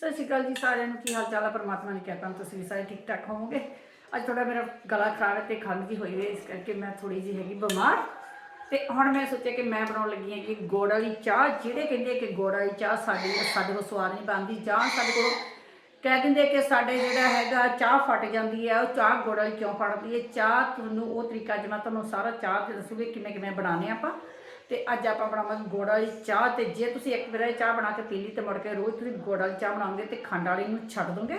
ਸਤਿ ਸ਼੍ਰੀ ਅਕਾਲ ਜੀ ਸਾਰਿਆਂ ਨੂੰ, ਕੀ ਹਾਲ ਚਾਲ ਹੈ ਪਰਮਾਤਮਾ ਨੇ ਕਿਰਪਾ ਨਾਲ ਤੁਸੀਂ ਵੀ ਸਾਰੇ ਠੀਕ ਠਾਕ ਹੋਵੋਗੇ। ਅੱਜ ਥੋੜਾ ਮੇਰਾ ਗਲਾ ਖਰਾਬ ਹੈ ਤੇ ਖੰਘ ਜੀ ਹੋਈ ਹੋਈ ਹੈ, ਇਸ ਕਰਕੇ ਮੈਂ ਥੋੜੀ ਜੀ ਹੈਗੀ ਬਿਮਾਰ। ਤੇ ਹੁਣ ਮੈਂ ਸੋਚਿਆ ਕਿ ਮੈਂ ਬਣਾਉਣ ਲੱਗੀ ਹਾਂ ਕਿ ਗੁੜ ਵਾਲੀ ਚਾਹ, ਜਿਹੜੇ ਕਹਿੰਦੇ ਕਿ ਗੁੜ ਵਾਲੀ ਚਾਹ ਸਾਡੀ ਸਾਡੇ ਕੋਲ ਸਵਾਦ ਨਹੀਂ ਬਣਦੀ ਜਾਂ ਸਾਡੇ ਕੋਲ ਕਹਿ ਦਿੰਦੇ ਕਿ ਸਾਡੇ ਜਿਹੜਾ ਹੈਗਾ ਚਾਹ ਫਟ ਜਾਂਦੀ ਹੈ, ਉਹ ਚਾਹ ਗੁੜ ਵਾਲੀ ਕਿਉਂ ਫਟਦੀ ਹੈ? ਚਾਹ ਤੁਹਾਨੂੰ ਉਹ ਤਰੀਕਾ ਅੱਜ ਮੈਂ ਤੁਹਾਨੂੰ ਸਾਰਾ ਚਾਹ ਤੇ ਦੱਸੂਗੀ ਕਿਵੇਂ ਕਿਵੇਂ ਬਣਾਉਣੇ ਆਪਾਂ। ਤੇ ਅੱਜ ਆਪਾਂ ਬਣਾਵਾਂਗੇ ਗੁੜ ਵਾਲੀ ਚਾਹ ਤੇ ਜੇ ਤੁਸੀਂ ਇੱਕ ਵਾਰ ਚਾਹ ਬਣਾ ਕੇ ਪੀ ਲਈ ਤੇ ਮੁੜ ਕੇ ਰੋਜ਼ ਤੁਸੀਂ ਗੁੜ ਵਾਲੀ ਚਾਹ ਬਣਾਉਂਗੇ ਤੇ ਖੰਡ ਵਾਲੀ ਨੂੰ ਛੱਡ ਦੋਗੇ।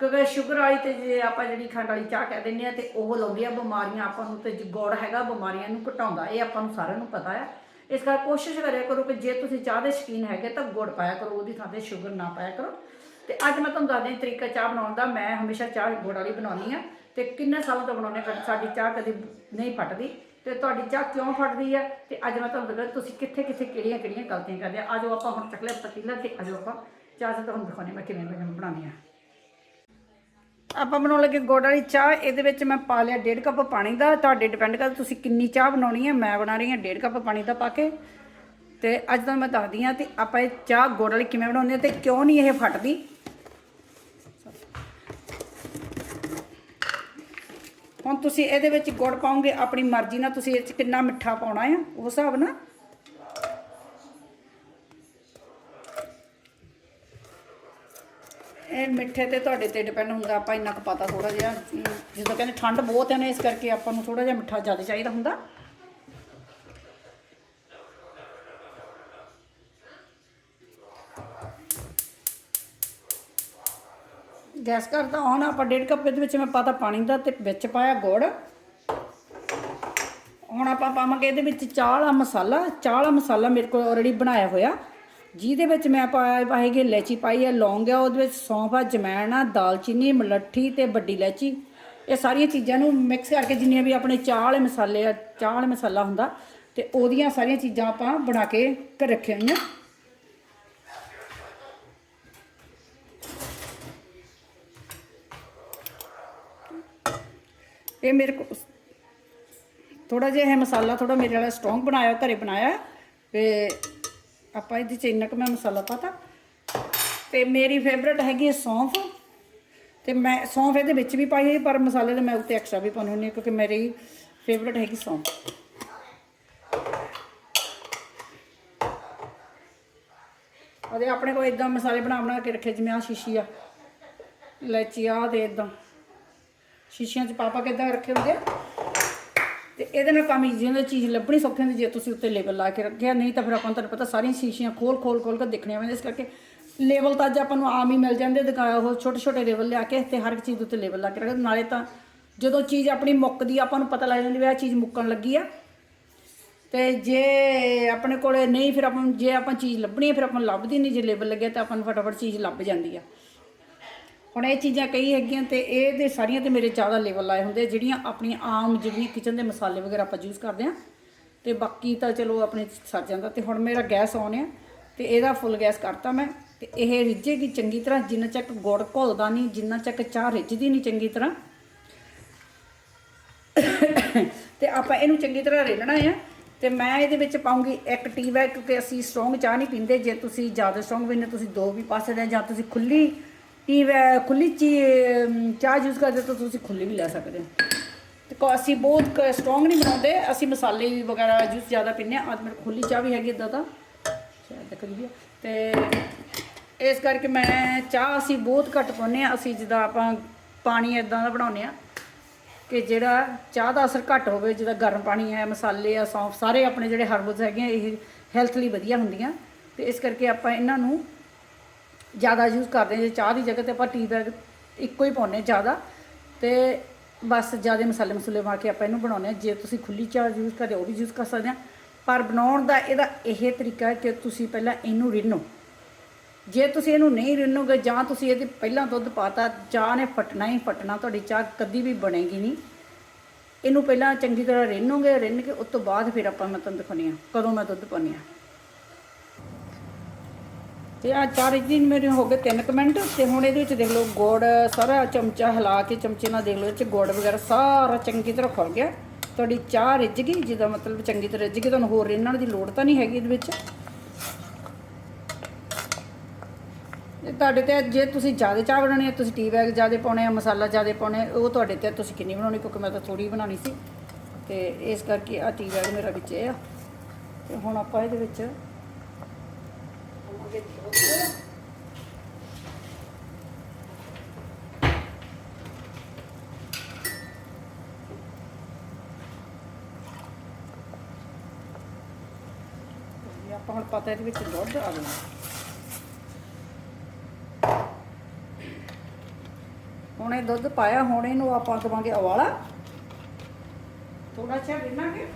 ਕਿਉਂਕਿ ਸ਼ੂਗਰ ਵਾਲੀ ਤੇ ਜੇ ਆਪਾਂ ਜਿਹੜੀ ਖੰਡ ਵਾਲੀ ਚਾਹ ਕਹਿ ਦਿੰਦੇ ਆ ਤੇ ਉਹ ਲਾਉਂਦੀ ਬਿਮਾਰੀਆਂ ਆਪਾਂ ਨੂੰ ਤੇ ਗੁੜ ਹੈਗਾ ਬਿਮਾਰੀਆਂ ਨੂੰ ਘਟਾਉਂਦਾ, ਇਹ ਆਪਾਂ ਨੂੰ ਸਾਰਿਆਂ ਨੂੰ ਪਤਾ ਹੈ ਇਸ ਕਰਕੇ ਕੋਸ਼ਿਸ਼ ਕਰਿਆ ਕਰੋ ਕਿ ਜੇ ਤੁਸੀਂ ਚਾਹ ਦੇ ਸ਼ੌਕੀਨ ਹੈਗੇ ਤਾਂ ਗੁੜ ਪਾਇਆ ਕਰੋ, ਉਹਦੀ ਥਾਂ ਤੇ ਸ਼ੂਗਰ ਨਾ ਪਾਇਆ ਕਰੋ। ਤੇ ਅੱਜ ਮੈਂ ਤੁਹਾਨੂੰ ਦੱਸਦੀ ਤਰੀਕਾ ਚਾਹ ਬਣਾਉਣ ਦਾ, ਮੈਂ ਹਮੇਸ਼ਾ ਚਾਹ ਗੁੜ ਵਾਲੀ ਬਣਾਉਣੀ ਆ ਤੇ ਕਿੰਨੇ ਸਾਲਾਂ ਤੋਂ ਬਣਾਉਂਦੇ ਹਾਂ, ਸਾਡੀ ਚਾਹ ਕਦੇ ਨਹੀਂ ਫਟਦੀ। ਤੇ ਤੁਹਾਡੀ ਚਾਹ ਕਿਉਂ ਫਟਦੀ ਹੈ? ਤੇ ਅੱਜ ਮੈਂ ਤੁਹਾਨੂੰ ਦੱਸਦਾ, ਤੁਸੀਂ ਕਿੱਥੇ ਕਿੱਥੇ ਕਿਹੜੀਆਂ ਕਿਹੜੀਆਂ ਗਲਤੀਆਂ ਕਰਦੇ ਆ? ਆਜੋ ਆਪਾਂ ਹੁਣ ਚੱਕ ਲਿਆ ਪਤੀਲਾ ਤੇ ਆਜੋ ਆਪਾਂ ਚਾਹ ਤੇ ਤੁਹਾਨੂੰ ਦਿਖਾਉਣੀ ਮੈਂ ਕਿਵੇਂ ਕਿਵੇਂ ਬਣਾਉਣੀ ਆ। ਆਪਾਂ ਬਣਾਉਣ ਲੱਗੇ ਗੁੜ ਵਾਲੀ ਚਾਹ। ਇਹਦੇ ਵਿੱਚ ਮੈਂ ਪਾ ਲਿਆ 1.5 ਕੱਪ ਪਾਣੀ ਦਾ। ਤੁਹਾਡੇ ਡਿਪੈਂਡ ਕਰਦਾ ਤੁਸੀਂ ਕਿੰਨੀ ਚਾਹ ਬਣਾਉਣੀ ਹੈ। ਮੈਂ ਬਣਾ ਰਹੀ ਹਾਂ 1.5 ਕੱਪ ਪਾਣੀ ਦਾ ਪਾ ਕੇ। ਤੇ ਅੱਜ ਤੁਹਾਨੂੰ ਮੈਂ ਦੱਸਦੀ ਹਾਂ ਤੇ ਆਪਾਂ ਇਹ ਚਾਹ ਗੁੜ ਵਾਲੀ ਕਿਵੇਂ ਬਣਾਉਂਦੇ ਹਾਂ ਤੇ ਕਿਉਂ ਨਹੀਂ ਇਹ ਫਟਦੀ। ਹੁਣ ਤੁਸੀਂ ਇਹਦੇ ਵਿੱਚ ਗੁੜ ਪਾਉਂਗੇ ਆਪਣੀ ਮਰਜ਼ੀ ਨਾਲ ਤੁਸੀਂ ਇਹ 'ਚ ਕਿੰਨਾ ਮਿੱਠਾ ਪਾਉਣਾ ਆ ਉਸ ਹਿਸਾਬ ਨਾਲ। ਇਹ ਮਿੱਠੇ ਤੇ ਤੁਹਾਡੇ ਤੇ ਡਿਪੈਂਡ ਹੁੰਦਾ ਆਪਾਂ ਇੰਨਾ ਕੁ ਪਤਾ ਥੋੜਾ ਜਿਹਾ ਅਮ, ਜਦੋਂ ਕਹਿੰਦੇ ਠੰਡ ਬਹੁਤ ਹੈ ਨਾ ਇਸ ਕਰਕੇ ਆਪਾਂ ਨੂੰ ਥੋੜਾ ਜਿਹਾ ਮਿੱਠਾ ਜ਼ਿਆਦਾ ਚਾਹੀਦਾ ਹੁੰਦਾ। ਗੈਸ ਕਰਤਾ ਹੁਣ ਆਪਾਂ ਡੇਢ ਕੱਪ ਇਹਦੇ ਵਿੱਚ ਮੈਂ ਪਾਤਾ ਪਾਣੀ ਦਾ ਤੇ ਵਿੱਚ ਪਾਇਆ ਗੁੜ। ਹੁਣ ਆਪਾਂ ਪਾਵਾਂਗੇ ਇਹਦੇ ਵਿੱਚ ਚਾਹ ਵਾਲਾ ਮਸਾਲਾ। ਚਾਹ ਵਾਲਾ ਮਸਾਲਾ ਮੇਰੇ ਕੋਲ ਆਲਰੇਡੀ ਬਣਾਇਆ ਹੋਇਆ। ਜਿਹਦੇ ਵਿੱਚ ਮੈਂ ਪਾਇਆ ਪਾਏਗੀ ਇਲਾਇਚੀ, ਪਾਈ ਹੈ ਲੌਂਗ ਆ ਉਹਦੇ ਵਿੱਚ ਸੌਂਫ ਆ ਜਮੈਣ ਆ ਦਾਲਚੀਨੀ, ਮਲੱਠੀ ਤੇ ਵੱਡੀ ਇਲਾਇਚੀ। ਇਹ ਸਾਰੀਆਂ ਚੀਜ਼ਾਂ ਨੂੰ ਮਿਕਸ ਕਰਕੇ ਜਿੰਨੀਆਂ ਵੀ ਆਪਣੇ ਚਾਹ ਵਾਲੇ ਮਸਾਲੇ ਆ ਚਾਹ ਵਾਲੇ ਮਸਾਲਾ ਹੁੰਦਾ ਤੇ ਉਹਦੀਆਂ ਸਾਰੀਆਂ ਚੀਜ਼ਾਂ ਆਪਾਂ ਬਣਾ ਕੇ ਕਰ ਰੱਖੀਆਂ ਹੋਈਆਂ। ਇਹ ਮੇਰੇ ਕੋ ਥੋੜਾ ਜਿਹਾ ਇਹ ਮਸਾਲਾ ਥੋੜਾ ਮੇਰੇ ਵਾਲਾ ਸਟਰੋਂਗ ਬਣਾਇਆ, ਘਰੇ ਬਣਾਇਆ। ਤੇ ਆਪਾਂ ਇਹਦੇ ਚ ਇੰਨਾ ਕੁ ਮੈਂ ਮਸਾਲਾ ਪਾਤਾ। ਤੇ ਮੇਰੀ ਫੇਵਰਟ ਹੈਗੀ ਹੈ ਸੌਂਫ। ਤੇ ਮੈਂ ਸੌਂਫ ਇਹਦੇ ਵਿੱਚ ਵੀ ਪਾਈ ਹੈ ਪਰ ਮਸਾਲੇ ਦੇ ਮੈਂ ਉੱਤੇ ਐਕਸਟਰਾ ਵੀ ਪਾਉਣੀ ਹੁੰਦੀ ਕਿਉਂਕਿ ਮੇਰੀ ਫੇਵਰਟ ਹੈਗੀ ਸੌਂਫ। ਉਹਦੇ ਆਪਣੇ ਕੋਲ ਇਦਾਂ ਮਸਾਲੇ ਬਣਾ ਬਣਾ ਕੇ ਰੱਖੇ, ਜਿਵੇਂ ਆ ਸ਼ੀਸ਼ੀ ਆ, ਇਲਾਇਚੀ ਆ ਤੇ ਇਦਾਂ ਸ਼ੀਸ਼ਿਆਂ 'ਚ ਪਾਪਾ ਪਾ ਰੱਖੇ ਹੁੰਦੇ ਆ। ਤੇ ਇਹਦੇ ਨਾਲ ਕੰਮ ਈਜ਼ੀ ਹੁੰਦਾ ਚੀਜ਼ ਲੱਭਣੀ ਸੌਖੀ ਹੁੰਦੀ ਜੇ ਤੁਸੀਂ ਉੱਤੇ ਲੇਬਲ ਲਾ ਕੇ ਰੱਖਿਆ ਨਹੀਂ ਤਾਂ ਫਿਰ ਆਪਾਂ ਨੂੰ ਤੁਹਾਨੂੰ ਪਤਾ ਸਾਰੀਆਂ ਸ਼ੀਸ਼ੀਆਂ ਖੋਲ ਖੋਲ ਖੋਲ ਕੇ ਦੇਖਣੀਆਂ ਪੈਂਦੀਆਂ। ਇਸ ਕਰਕੇ ਲੇਬਲ ਤਾਂ ਅੱਜ ਆਪਾਂ ਨੂੰ ਆਮ ਹੀ ਮਿਲ ਜਾਂਦੇ ਦੁਕਾਨ ਉਹ ਛੋਟੇ ਛੋਟੇ ਲੇਬਲ ਲਿਆ ਕੇ ਤੇ ਹਰ ਇੱਕ ਚੀਜ਼ ਉੱਤੇ ਲੇਬਲ ਲਾ ਕੇ ਰੱਖਦੇ। ਨਾਲੇ ਤਾਂ ਜਦੋਂ ਚੀਜ਼ ਆਪਣੀ ਮੁੱਕਦੀ ਆ, ਆਪਾਂ ਨੂੰ ਪਤਾ ਲੱਗ ਜਾਂਦਾ ਵੀ ਆਹ ਚੀਜ਼ ਮੁੱਕਣ ਲੱਗੀ ਆ। ਤੇ ਜੇ ਆਪਣੇ ਕੋਲੇ ਨਹੀਂ ਫਿਰ ਆਪਾਂ ਜੇ ਆਪਾਂ ਚੀਜ਼ ਲੱਭਣੀ ਹੈ ਫਿਰ ਆਪਾਂ ਨੂੰ ਲੱਭਦੀ ਨਹੀਂ ਜੇ ਲੇਬਲ ਲੱਗਿਆ ਤਾਂ ਆਪਾਂ ਨੂੰ ਫਟਾਫਟ ਚੀਜ਼ ਲੱਭ ਜਾਂਦੀ ਆ। ਹੁਣ ਇਹ ਚੀਜ਼ਾਂ ਕਈ ਹੈਗੀਆਂ ਤੇ ਇਹ ਦੇ ਸਾਰੀਆਂ ਤੇ ਮੇਰੇ ਜ਼ਿਆਦਾ ਲੈਵਲ ਲਾਏ ਹੁੰਦੇ ਜਿਹੜੀਆਂ ਆਪਣੀਆਂ ਆਮ ਜਿਹੜੀਆਂ ਕਿਚਨ ਦੇ ਮਸਾਲੇ ਵਗੈਰਾ ਆਪਾਂ ਯੂਜ਼ ਕਰਦੇ ਆ। ਤੇ ਬਾਕੀ ਤਾਂ ਚਲੋ ਆਪਣੇ ਸਰ ਜਾਂਦਾ ਤੇ ਹੁਣ ਮੇਰਾ ਗੈਸ ਆਨ ਆ ਤੇ ਇਹਦਾ ਫੁੱਲ ਗੈਸ ਕਰਤਾ ਮੈਂ। ਤੇ ਇਹ ਰਿੱਝੇਗੀ ਚੰਗੀ ਤਰ੍ਹਾਂ, ਜਿੰਨਾ ਚੱਕ ਗੁੜ ਘੋਲਦਾ ਨਹੀਂ ਜਿੰਨਾ ਚੱਕ ਚਾਹ ਰਿੱਝਦੀ ਨਹੀਂ ਚੰਗੀ ਤਰ੍ਹਾਂ। ਤੇ ਆਪਾਂ ਇਹਨੂੰ ਚੰਗੀ ਤਰ੍ਹਾਂ ਰੇਲਣਾ ਆ। ਤੇ ਮੈਂ ਇਹਦੇ ਵਿੱਚ ਪਾਉਂਗੀ ਇੱਕ ਟੀਵੈ ਕਿਉਂਕਿ ਅਸੀਂ ਸਟਰੋਂਗ ਚਾਹ ਨਹੀਂ ਪੀਂਦੇ। ਜੇ ਤੁਸੀਂ ਜ਼ਿਆਦਾ ਸਟਰੋਂਗ ਪੀਂਦੇ ਤੁਸੀਂ ਦੋ ਵੀ ਪਾ ਸਕਦੇ ਜਾਂ ਤੁਸੀਂ ਖੁੱਲੀ ਟੀ ਬੈ ਖੁੱਲੀ ਚੀ ਚਾਹ ਯੂਜ਼ ਕਰਦੇ ਤਾਂ ਤੁਸੀਂ ਖੁੱਲੀ ਵੀ ਲੈ ਸਕਦੇ ਹੋ। ਤੇ ਕੋ, ਅਸੀਂ ਬਹੁਤ ਸਟਰੋਂਗ ਨਹੀਂ ਬਣਾਉਂਦੇ। ਅਸੀਂ ਮਸਾਲੇ ਵੀ ਵਗੈਰਾ ਜੂਸ ਜ਼ਿਆਦਾ ਪੀਂਦੇ ਹਾਂ। ਅੱਜ ਮੇਰੇ ਖੁੱਲੀ ਚਾਹ ਵੀ ਹੈਗੀ ਇਦਾਂ ਦਾ। ਸ਼ਾਇਦ ਤੱਕ ਤੇ ਇਸ ਕਰਕੇ ਮੈਂ ਚਾਹ ਅਸੀਂ ਬਹੁਤ ਘੱਟ ਪਾਉਂਦੇ ਹਾਂ। ਅਸੀਂ ਜਿੱਦਾਂ ਆਪਾਂ ਪਾਣੀ ਇਦਾਂ ਦਾ ਬਣਾਉਂਦੇ ਆ ਕਿ ਜਿਹੜਾ ਚਾਹ ਦਾ ਅਸਰ ਘੱਟ ਹੋਵੇ ਜਿਹਦਾ ਗਰਮ ਪਾਣੀ ਹੈ, ਮਸਾਲੇ ਆ, ਸੌਂਫ, ਸਾਰੇ ਆਪਣੇ ਜਿਹੜੇ ਹਰਬਸ ਹੈਗੇ ਆ, ਇਹ ਹੈਲਥ ਲਈ ਵਧੀਆ ਹੁੰਦੀਆਂ। ਤੇ ਇਸ ਕਰਕੇ ਆਪਾਂ ਇਹਨਾਂ ਨੂੰ ਜ਼ਿਆਦਾ ਯੂਜ਼ ਕਰਦੇ ਜੇ ਚਾਹ ਦੀ ਜਗ੍ਹਾ ਤੇ ਆਪਾਂ ਟੀ ਬੈਗ ਇੱਕੋ ਹੀ ਪਾਉਂਦੇ ਹਾਂ ਜ਼ਿਆਦਾ, ਤੇ ਬਸ ਜ਼ਿਆਦਾ ਮਸਾਲੇ ਮਸੂਲੇ ਪਾ ਕੇ ਆਪਾਂ ਇਹਨੂੰ ਬਣਾਉਂਦੇ ਹਾਂ। ਜੇ ਤੁਸੀਂ ਖੁੱਲੀ ਚਾਹ ਯੂਜ਼ ਕਰਦੇ ਉਹ ਵੀ ਯੂਜ਼ ਕਰ ਸਕਦੇ ਆ ਪਰ ਬਣਾਉਣ ਦਾ ਇਹਦਾ ਇਹ ਤਰੀਕਾ ਹੈ ਕਿ ਤੁਸੀਂ ਪਹਿਲਾਂ ਇਹਨੂੰ ਰਿੰਨੋ। ਜੇ ਤੁਸੀਂ ਇਹਨੂੰ ਨਹੀਂ ਰਿੰਨੋਗੇ ਜਾਂ ਤੁਸੀਂ ਇਹਦੇ ਪਹਿਲਾਂ ਦੁੱਧ ਪਾਤਾ, ਚਾਹ ਨੇ ਫਟਣਾ ਹੀ ਫਟਣਾ, ਤੁਹਾਡੀ ਚਾਹ ਕਦੀ ਵੀ ਬਣੇਗੀ ਨਹੀਂ। ਇਹਨੂੰ ਪਹਿਲਾਂ ਚੰਗੀ ਤਰ੍ਹਾਂ ਰਿੰਨੋਗੇ, ਰਿੰਨ ਕੇ ਉਸ ਤੋਂ ਬਾਅਦ ਫਿਰ ਆਪਾਂ ਮੈਂ ਤੁਹਾਨੂੰ ਦਿਖਾਉਂਦੀ ਹਾਂ, ਕਦੋਂ ਮੈਂ ਦੁੱਧ ਪਾਉਂਦੀ ਹਾਂ। ਤੇ ਆ ਚਾਰ ਦਿਨ ਮੇਰੇ ਹੋ ਗਏ 3 ਮਿੰਟ ਤੇ ਹੁਣ ਇਹਦੇ ਵਿੱਚ ਦੇਖ ਲਓ ਗੁੜ, ਸਾਰਾ ਚਮਚਾ ਹਿਲਾ ਕੇ ਚਮਚੇ ਨਾਲ ਦੇਖ ਲਓ ਇਹ ਚ ਗੁੜ ਵਗੈਰਾ ਸਾਰਾ ਚੰਗੀ ਤਰ੍ਹਾਂ ਖੁੱਲ ਗਿਆ। ਤੁਹਾਡੀ ਚਾਹ ਰਿੱਝ ਗਈ, ਜਿਹਦਾ ਮਤਲਬ ਚੰਗੀ ਤਰ੍ਹਾਂ ਰਿੱਝ ਗਈ, ਤੁਹਾਨੂੰ ਹੋਰ ਰਿੰਨਣ ਦੀ ਲੋੜ ਤਾਂ ਨਹੀਂ ਹੈਗੀ ਇਹਦੇ ਵਿੱਚ। ਤੁਹਾਡੇ ਤੇ ਜੇ ਤੁਸੀਂ ਜ਼ਿਆਦਾ ਚਾਹ ਬਣਾਉਣੀ ਹੈ, ਤੁਸੀਂ ਟੀ ਬੈਗ ਜ਼ਿਆਦਾ ਪਾਉਣੇ ਆ, ਮਸਾਲਾ ਜ਼ਿਆਦਾ ਪਾਉਣੇ ਉਹ ਤੁਹਾਡੇ ਤੇ ਤੁਸੀਂ ਕਿੰਨੀ ਬਣਾਉਣੀ? ਕਿਉਂਕਿ ਮੈਂ ਤਾਂ ਥੋੜੀ ਬਣਾਉਣੀ ਸੀ। ਤੇ ਇਸ ਕਰਕੇ ਆ ਟੀ ਬੈਗ ਮੇਰਾ ਵਿੱਚ ਇਹ ਆ। ਤੇ ਹੁਣ ਆਪਾਂ ਇਹਦੇ ਵਿੱਚ ਪਾਵਾਂਗੇ ਦੁੱਧ। ਤੇ ਆਪਾਂ ਹੁਣ ਪਤਾ ਇਹਦੇ ਵਿੱਚ ਦੁੱਧ ਆ ਗਿਆ। ਹੁਣ ਇਹ ਦੁੱਧ ਪਾਇਆ, ਹੁਣ ਇਹਨੂੰ ਆਪਾਂ ਦਵਾਂਗੇ ਉਵਾਲਾ ਥੋੜਾ ਜਿਹਾ ਰਿੰਨਾਂਗੇ।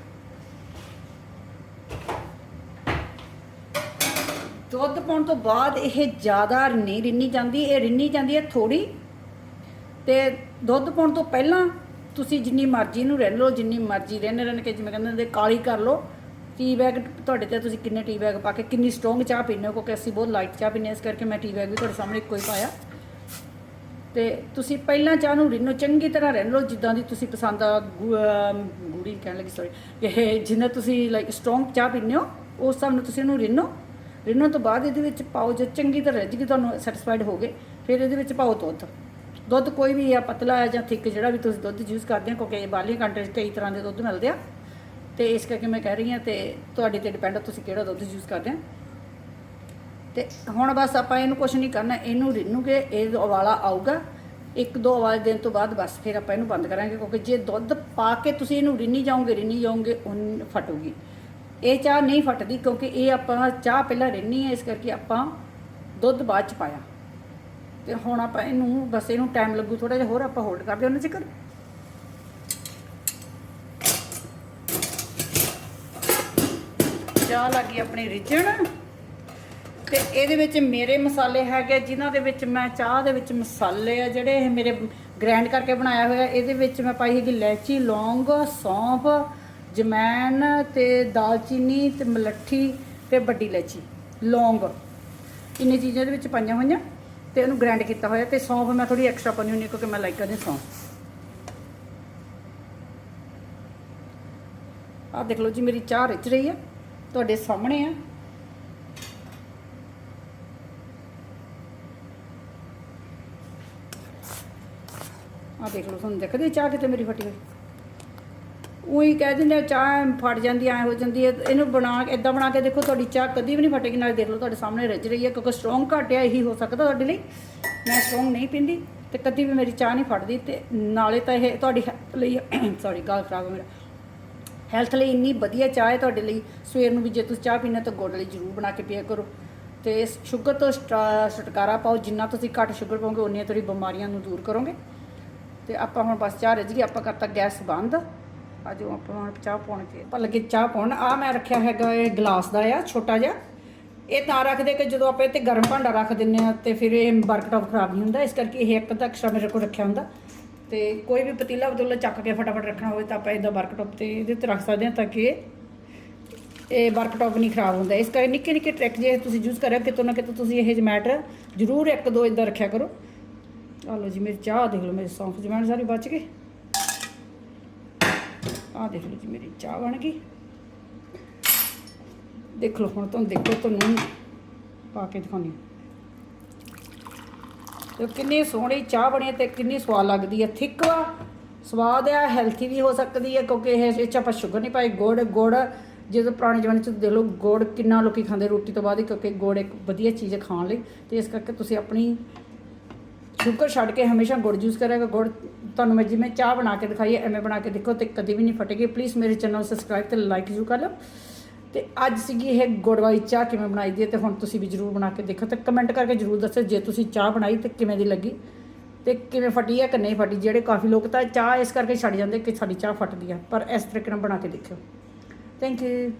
ਦੁੱਧ ਪਾਉਣ ਤੋਂ ਬਾਅਦ ਇਹ ਜ਼ਿਆਦਾ ਨਹੀਂ ਰਿੰਨੀ ਜਾਂਦੀ, ਇਹ ਰਿੰਨੀ ਜਾਂਦੀ ਹੈ ਥੋੜੀ ਤੇ ਦੁੱਧ ਪਾਉਣ ਤੋਂ ਪਹਿਲਾਂ ਤੁਸੀਂ ਜਿੰਨੀ ਮਰਜ਼ੀ ਨੂੰ ਰਹਿਣ ਲਓ, ਜਿੰਨੀ ਮਰਜ਼ੀ ਰਹਿਣ ਰਹਿਣ ਕੇ ਜਿਵੇਂ ਕਹਿੰਦੇ ਹੁੰਦੇ ਕਾਲੀ ਕਰ ਲਓ। ਟੀ ਬੈਗ ਤੁਹਾਡੇ ਤੇ ਤੁਸੀਂ ਕਿੰਨੇ ਟੀ ਬੈਗ ਪਾ ਕੇ ਕਿੰਨੀ ਸਟਰੋਂਗ ਚਾਹ ਪੀਂਦੇ ਹੋ? ਕਿਉਂਕਿ ਅਸੀਂ ਬਹੁਤ ਲਾਈਟ ਚਾਹ ਪੀਂਦੇ ਹਾਂ, ਇਸ ਕਰਕੇ ਮੈਂ ਟੀ ਬੈਗ ਵੀ ਤੁਹਾਡੇ ਸਾਹਮਣੇ ਇੱਕੋ ਹੀ ਪਾਇਆ। ਤੇ ਤੁਸੀਂ ਪਹਿਲਾਂ ਚਾਹ ਨੂੰ ਰਿੰਨੋ, ਚੰਗੀ ਤਰ੍ਹਾਂ ਰਹਿਣ ਲਓ, ਜਿੱਦਾਂ ਦੀ ਤੁਸੀਂ ਪਸੰਦ ਆ ਗੁ- ਗੂੜੀ ਕਹਿਣ ਲੱਗੀ ਸੌਰੀ ਇਹ ਜਿੰਨਾ ਤੁਸੀਂ ਲਾਈਕ ਸਟਰੋਂਗ ਚਾਹ ਪੀਂਦੇ ਹੋ, ਉਸ ਹਿਸਾਬ ਨਾਲ ਤੁਸੀਂ ਇਹਨੂੰ ਰਿੰਨੋ। ਰਿੰਨਣ ਤੋਂ ਬਾਅਦ ਇਹਦੇ ਵਿੱਚ ਪਾਓ ਜੇ ਚੰਗੀ ਤਰ੍ਹਾਂ ਰਿੱਝ ਕੇ ਤੁਹਾਨੂੰ ਸੈਟੀਸਫਾਈਡ ਗਏ। ਫਿਰ ਇਹਦੇ ਵਿੱਚ ਪਾਓ ਦੁੱਧ। ਦੁੱਧ ਕੋਈ ਵੀ ਆ, ਪਤਲਾ ਜਾਂ ਥਿੱਕ, ਜਿਹੜਾ ਵੀ ਤੁਸੀਂ ਦੁੱਧ ਯੂਜ਼ ਕਰਦੇ ਹੋ, ਕਿਉਂਕਿ ਬਾਹਰਲੀਆਂ ਕੰਟਰੀ 'ਚ ਕਈ ਤਰ੍ਹਾਂ ਦੇ ਦੁੱਧ ਮਿਲਦੇ ਆ। ਤੇ ਇਸ ਕਰਕੇ ਮੈਂ ਕਹਿ ਰਹੀ ਹਾਂ ਤੇ ਤੁਹਾਡੇ ਤੇ ਡਿਪੈਂਡ ਆ ਤੁਸੀਂ ਕਿਹੜਾ ਦੁੱਧ ਯੂਜ਼ ਕਰਦੇ ਆ ਤੇ ਹੁਣ ਬਸ ਆਪਾਂ ਇਹਨੂੰ ਕੁਝ ਨਹੀਂ ਕਰਨਾ, ਇਹਨੂੰ ਰਿੰਨੂਗੇ, ਇਹ ਉਵਾਲਾ ਆਊਗਾ, ਇੱਕ ਦੋ ਉਵਾਲੇ ਦੇਣ ਤੋਂ ਬਾਅਦ ਬਸ ਫਿਰ ਆਪਾਂ ਇਹਨੂੰ ਬੰਦ ਕਰਾਂਗੇ, ਕਿਉਂਕਿ ਜੇ ਦੁੱਧ ਪਾ ਕੇ ਤੁਸੀਂ ਇਹਨੂੰ ਰਿੰਨੀ ਜਾਓਗੇ ਰਿੰਨੀ ਜਾਓਗੇ, ਉਹ ਫਟੂਗੀ। ਇਹ ਚਾਹ ਨਹੀਂ ਫਟਦੀ ਕਿਉਂਕਿ ਇਹ ਆਪਾਂ ਚਾਹ ਪਹਿਲਾਂ ਰਿੰਨੀ ਹੈ, ਇਸ ਕਰਕੇ ਆਪਾਂ ਦੁੱਧ ਬਾਅਦ ਚ ਪਾਇਆ। ਤੇ ਹੁਣ ਆਪਾਂ ਇਹਨੂੰ ਬਸ ਇਹਨੂੰ ਟਾਈਮ ਲੱਗੂ ਥੋੜਾ ਜਿਹਾ, ਹੋਰ ਆਪਾਂ ਹੋਲਡ ਕਰਦੇ ਉਹਨਾਂ ਚਿਕਰ ਚਾਹ ਲੱਗੀ ਆਪਣੀ ਰਿੱਝਣ। ਤੇ ਇਹਦੇ ਵਿੱਚ ਮੇਰੇ ਮਸਾਲੇ ਹੈਗੇ ਜਿਨ੍ਹਾਂ ਦੇ ਵਿੱਚ ਮੈਂ ਚਾਹ ਦੇ ਵਿੱਚ ਮਸਾਲੇ ਆ, ਜਿਹੜੇ ਇਹ ਮੇਰੇ ਗ੍ਰੈਂਡ ਕਰਕੇ ਬਣਾਇਆ ਹੋਇਆ। ਇਹਦੇ ਵਿੱਚ ਮੈਂ ਪਾਈ ਹੈਗੀ ਇਲਾਇਚੀ, ਲੌਂਗ, ਸੌਂਫ ਜਮੈਨ ਤੇ ਦਾਲਚੀਨੀ ਤੇ ਮਲੱਠੀ ਤੇ ਵੱਡੀ ਇਲਾਇਚੀ। ਲੌਂਗ। ਇੰਨੇ ਚੀਜ਼ਾਂ ਦੇ ਵਿੱਚ ਪਾਈਆਂ ਹੋਈਆਂ ਤੇ ਇਹਨੂੰ ਗ੍ਰੈਂਡ ਕੀਤਾ ਹੋਇਆ ਤੇ ਸੌਂਫ ਮੈਂ ਥੋੜੀ ਐਕਸਟਰਾ ਪਾਉਣੀ ਹੁੰਦੀ ਹਾਂ ਕਿਉਂਕਿ ਮੈਂ ਲਾਈਕ ਕਰਦੀ ਸੌਂਫ। ਆਹ ਦੇਖ ਲਓ ਜੀ, ਮੇਰੀ ਚਾਹ ਰਿੱਝ ਰਹੀ ਹੈ। ਤੁਹਾਡੇ ਸਾਹਮਣੇ ਆ। ਆ ਦੇਖ ਲਓ, ਤੁਹਾਨੂੰ ਦੇਖਦੇ ਚਾਹ ਕਿਤੇ ਮੇਰੀ ਫਟੀ ਹੋਈ? ਉਹੀ ਕਹਿ ਦਿੰਦੇ ਚਾਹ ਫਟ ਜਾਂਦੀ, ਐ ਹੋ ਜਾਂਦੀ ਹੈ। ਇਹਨੂੰ ਬਣਾ ਕੇ ਇਦਾਂ ਬਣਾ ਕੇ ਦੇਖੋ, ਤੁਹਾਡੀ ਚਾਹ ਕਦੀ ਵੀ ਨਹੀਂ ਫਟੇਗੀ। ਨਾਲ ਦੇਖ ਲਓ, ਤੁਹਾਡੇ ਸਾਹਮਣੇ ਰੱਜ ਰਹੀ ਹੈ, ਕਿਉਂਕਿ ਸਟਰੋਂਗ ਘਟਿਆ ਇਹੀ ਹੋ ਸਕਦਾ ਤੁਹਾਡੇ ਲਈ। ਮੈਂ ਸਟਰੋਂਗ ਨਹੀਂ ਪੀਂਦੀ ਤੇ ਕਦੀ ਵੀ ਮੇਰੀ ਚਾਹ ਨਹੀਂ ਫਟਦੀ ਤੇ ਨਾਲੇ ਤਾਂ ਇਹ ਤੁਹਾਡੀ ਲਈ ਸੌਰੀ ਗਾਲ ਖਰਾਬ ਹੋ ਮੇਰਾ। ਹੈਲਥ ਲਈ ਇੰਨੀ ਵਧੀਆ ਚਾਹ ਹੈ ਤੁਹਾਡੇ ਲਈ। ਸਵੇਰ ਨੂੰ ਵੀ ਜੇ ਤੁਸੀਂ ਚਾਹ ਪੀਣਾ ਤਾਂ ਗੁੜ ਲਈ ਜ਼ਰੂਰ ਬਣਾ ਕੇ ਪੀਆ ਕਰੋ। ਤੇ ਸ਼ੂਗਰ ਤੋਂ ਛੁਟਾ- ਛੁਟਕਾਰਾ ਪਾਓ, ਜਿੰਨਾ ਤੁਸੀਂ ਘੱਟ ਸ਼ੂਗਰ ਪਾਓਗੇ ਉਨੀਆਂ ਤੁਹਾਡੀ ਬਿਮਾਰੀਆਂ ਨੂੰ ਦੂਰ ਕਰੋਗੇ। ਤੇ ਆਪਾਂ ਹੁਣ ਬਸ ਚਾਹ ਰਿੱਝ ਗਈ ਆਪਾਂ ਕਰਤਾ ਗੈਸ ਬੰਦ। ਅੱਜ ਆਪਾਂ ਹੁਣ ਚਾਹ ਪਾਉਣ ਤੇ ਆਪਾਂ ਲੱਗੇ ਚਾਹ ਪਾਉਣ। ਆ ਮੈਂ ਰੱਖਿਆ ਹੈਗਾ ਇਹ ਗਲਾਸ ਦਾ ਆ, ਛੋਟਾ ਜਿਹਾ। ਇਹ ਤਾਂ ਰੱਖਦੇ ਕਿ ਜਦੋਂ ਆਪਾਂ ਇਹ ਤੇ ਗਰਮ ਭਾਂਡਾ ਰੱਖ ਦਿੰਨੇ ਆ ਤੇ ਫਿਰ ਇਹ ਬਰਕਟਾਪ ਖਰਾਬ ਨਹੀਂ ਹੁੰਦਾ। ਇਸ ਕਰਕੇ ਇਹ ਇੱਕ ਤਾਂ ਐਕਸਟਰਾ ਮੇਰੇ ਕੋਲ ਰੱਖਿਆ ਹੁੰਦਾ। ਤੇ ਕੋਈ ਵੀ ਪਤੀਲਾ ਬਦੂਲਾ ਚੱਕ ਕੇ ਫਟਾਫਟ ਰੱਖਣਾ ਹੋਵੇ ਤਾਂ ਆਪਾਂ ਇਹਦਾ ਬਰਕਟਾਪ ਤੇ ਇਹਦੇ ਤੇ ਰੱਖ ਸਕਦੇ ਹਾਂ ਤਾਂ ਕਿ ਇਹ ਬਰਕਟਾਪ ਨਹੀਂ ਖਰਾਬ ਹੁੰਦਾ। ਇਸ ਕਰਕੇ ਨਿੱਕੇ ਨਿੱਕੇ ਟ੍ਰਿਕ ਜੇ ਤੁਸੀਂ ਯੂਜ਼ ਕਰਿਆ, ਕਿਤੋਂ ਨਾ ਕਿਤੋਂ ਤੁਸੀਂ ਇਹ ਜਮੈਟਰ ਜ਼ਰੂਰ ਇੱਕ ਦੋ ਇਦਾਂ ਰੱਖਿਆ ਕਰੋ। ਆ ਲਓ ਜੀ, ਮੇਰੀ ਚਾਹ ਦੇਖ ਲਓ, ਮੇਰੀ ਸੌਂਫ ਜਮੈਣ ਸਾਰੀ ਬਚ ਗਈ। ਆ ਦੇਖ ਲਓ ਜੀ, ਮੇਰੀ ਚਾਹ ਬਣ ਗਈ। ਦੇਖ ਲਓ, ਹੁਣ ਤੁਹਾਨੂੰ ਦੇਖੋ, ਤੁਹਾਨੂੰ ਪਾ ਕੇ ਦਿਖਾਉਂਦੀ ਹਾਂ। ਤੇ ਕਿੰਨੀ ਸੋਹਣੀ ਚਾਹ ਬਣੀ ਹੈ ਤੇ ਕਿੰਨੀ ਸਵਾਦ ਲੱਗਦੀ ਹੈ। ਥਿੱਕ ਵਾ। ਸਵਾਦ ਆ ਹੈਲਥੀ ਵੀ ਹੋ ਸਕਦੀ ਹੈ ਕਿਉਂਕਿ ਇਹ ਇਹ 'ਚ ਆਪਾਂ ਸ਼ੂਗਰ ਨਹੀਂ ਪਾਈ ਗੁੜ ਗੁੜ, ਜਦੋਂ ਪੁਰਾਣੇ ਜ਼ਮਾਨੇ 'ਚ ਦੇਖ ਲਓ, ਗੁੜ ਕਿੰਨਾ ਲੋਕੀ ਖਾਂਦੇ ਰੋਟੀ ਤੋਂ ਬਾਅਦ ਹੀ ਕਿਉਂਕਿ ਗੁੜ ਇੱਕ ਵਧੀਆ ਚੀਜ਼ ਹੈ ਖਾਣ ਲਈ। ਤੇ ਇਸ ਕਰਕੇ ਤੁਸੀਂ ਆਪਣੀ ਸ਼ੂਗਰ ਛੱਡ ਕੇ ਹਮੇਸ਼ਾ ਗੁੜ ਯੂਜ਼ ਕਰਿਆ ਗੁੜ ਤੁਹਾਨੂੰ ਮੈਂ ਜਿਵੇਂ ਚਾਹ ਬਣਾ ਕੇ ਦਿਖਾਈ ਐਵੇਂ ਬਣਾ ਕੇ ਦੇਖੋ ਤੇ ਕਦੀ ਵੀ ਨਹੀਂ ਫਟੇਗੀ। ਪਲੀਜ਼ ਮੇਰੇ ਚੈਨਲ ਨੂੰ ਸਬਸਕ੍ਰਾਈਬ ਤੇ ਲਾਈਕ ਜ਼ਰੂਰ ਕਰ ਲਓ। ਤੇ ਅੱਜ ਸੀਗੀ ਇਹ ਗੁੜ ਵਾਲੀ ਚਾਹ ਕਿਵੇਂ ਬਣਾਈ ਦੀ ਹੈ ਤੇ ਹੁਣ ਤੁਸੀਂ ਵੀ ਜ਼ਰੂਰ ਬਣਾ ਕੇ ਦੇਖੋ ਤੇ ਕਮੈਂਟ ਕਰਕੇ ਜ਼ਰੂਰ ਦੱਸੋ ਜੇ ਤੁਸੀਂ ਚਾਹ ਬਣਾਈ ਤੇ ਕਿਵੇਂ ਦੀ ਲੱਗੀ ਤੇ ਕਿਵੇਂ ਫਟੀ ਹੈ ਕਿ ਨਹੀਂ ਫਟੀ। ਜਿਹੜੇ ਕਾਫੀ ਲੋਕ ਤਾਂ ਚਾਹ ਇਸ ਕਰਕੇ ਛੱਡ ਜਾਂਦੇ ਕਿ ਸਾਡੀ ਚਾਹ ਫਟਦੀ ਆ, ਪਰ ਇਸ ਤਰੀਕੇ ਨਾਲ ਬਣਾ ਕੇ ਦੇਖਿਓ। Thank you